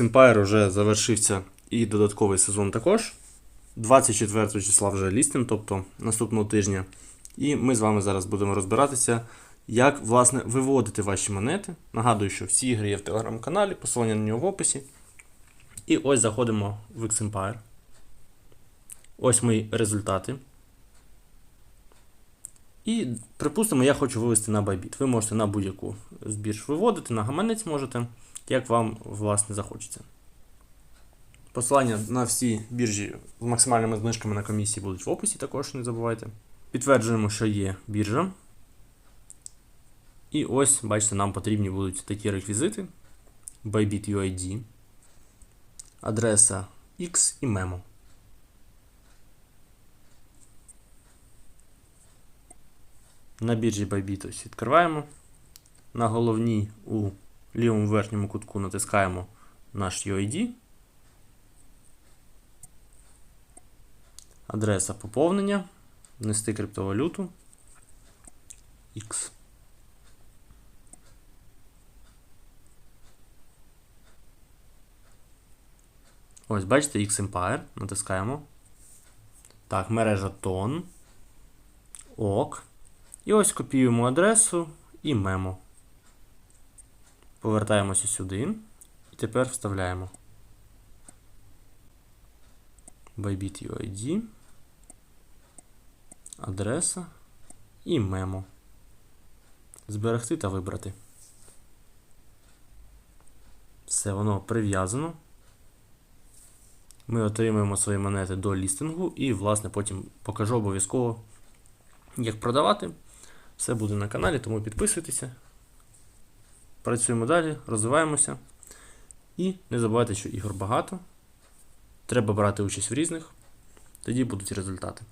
Empire вже завершився і додатковий сезон також. 24 числа вже лістинг, тобто наступного тижня. І ми з вами зараз будемо розбиратися, як власне виводити ваші монети. Нагадую, що всі ігри є в телеграм-каналі, посилання на нього в описі. І ось заходимо в X-Empire. Ось мої результати. І, припустимо, я хочу вивести на Bybit. Ви можете на будь-яку з бірж виводити, на гаманець можете, як вам власне захочеться. Посилання на всі біржі з максимальними знижками на комісії будуть в описі, також не забувайте. Підтверджуємо, що є біржа. І ось, бачите, нам потрібні будуть такі реквізити: Bybit UID, адреса X і мемо. На біржі Bybit ось відкриваємо. На головній у лівому верхньому кутку натискаємо наш UID. Адреса поповнення. Внести криптовалюту. X. Ось, бачите, X Empire. Натискаємо. Так, мережа тон. ок. І ось копіюємо адресу і мемо. Повертаємося сюди. І тепер вставляємо. Bybit UID. Адреса і мемо. Зберегти та вибрати. Все, воно прив'язано. Ми отримуємо свої монети до лістингу і, власне, потім покажу обов'язково, як продавати. Все буде на каналі, тому підписуйтеся. Працюємо далі, розвиваємося. І не забувайте, що ігор багато. Треба брати участь в різних, тоді будуть результати.